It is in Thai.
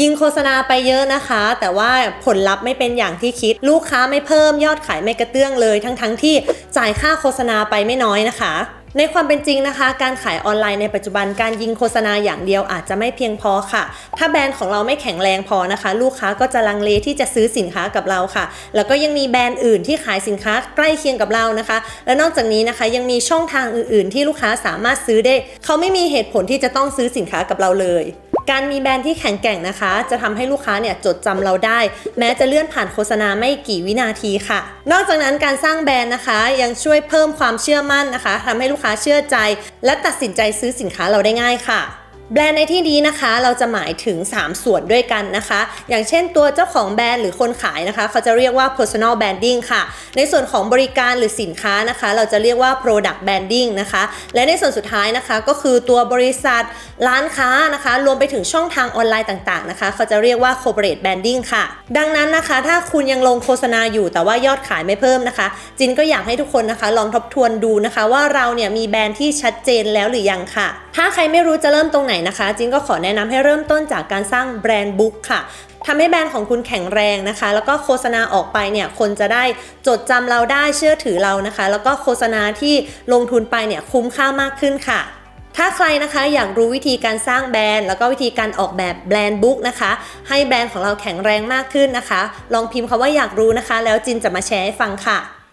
ยิงโฆษณาไปเยอะนะคะ แต่ว่าผลลัพธ์ไม่เป็นอย่างที่คิด ลูกค้าไม่เพิ่มยอดขายไม่กระเตื้องเลย ทั้งๆทที่จ่ายค่าโฆษณาไปไม่น้อยนะคะ ในความเป็นจริงนะคะ การขายออนไลน์ในปัจจุบันการยิงโฆษณาอย่างเดียวอาจจะไม่เพียงพอค่ะ ถ้าแบรนด์ของเราไม่แข็งแรงพอนะคะ ลูกค้าก็จะลังเลที่จะซื้อสินค้ากับเราค่ะ แล้วก็ยังมีแบรนด์อื่นที่ขายสินค้าใกล้เคียงกับเรานะคะ และนอกจากนี้นะคะยังมีช่องทางอื่น ๆ ที่ลูกค้าสามารถซื้อได้ เขาไม่มีเหตุผลที่จะต้องซื้อสินค้ากับเราเลย การมีแบรนด์ที่แข็งแกร่งนะคะ จะทำให้ลูกค้าเนี่ยจดจำเราได้ แม้จะเลื่อนผ่านโฆษณาไม่กี่วินาทีค่ะ นอกจากนั้นการสร้างแบรนด์นะคะ ยังช่วยเพิ่มความเชื่อมั่นนะคะทำให้ลูกค้าเชื่อใจ และตัดสินใจซื้อสินค้าเราได้ง่ายค่ะ แบรนด์ในที่นี้นะคะ เราจะหมายถึง 3 ส่วนด้วยกันนะคะ อย่างเช่นตัวเจ้าของแบรนด์หรือคนขายนะคะ เขาจะเรียกว่า personal branding ค่ะ ในส่วนของบริการหรือสินค้านะคะ เราจะเรียกว่า product branding นะคะ และในส่วนสุดท้ายนะคะก็คือตัวบริษัทร้านค้านะคะ รวมไปถึงช่องทางออนไลน์ต่างๆนะคะ เขาจะเรียกว่า corporate branding ค่ะ ดังนั้นนะคะ ถ้าคุณยังลงโฆษณาอยู่แต่ว่ายอดขายไม่เพิ่มนะคะ จินก็อยากให้ทุกคนนะคะ ลองทบทวนดูนะคะ ว่าเราเนี่ยมีแบรนด์ที่ชัดเจนแล้วหรือยังค่ะ ถ้าใครไม่รู้จะเริ่มตรงไหนนะคะ จินก็ขอแนะนำให้เริ่มต้นจากการสร้างแบรนด์บุ๊กค่ะทำให้แบรนด์ของคุณแข็งแรงนะคะ แล้วก็โฆษณาออกไปเนี่ยคนจะได้จดจำเราได้เชื่อถือเรานะคะ แล้วก็โฆษณาที่ลงทุนไปเนี่ยคุ้มค่ามากขึ้นค่ะถ้าใครนะคะอยากรู้วิธีการสร้างแบรนด์ แล้วก็วิธีการออกแบบแบรนด์บุ๊กนะคะ ให้แบรนด์ของเราแข็งแรงมากขึ้นนะคะ ลองพิมพ์คำว่าอยากรู้นะคะ แล้วจินจะมาแชร์ให้ฟังค่ะ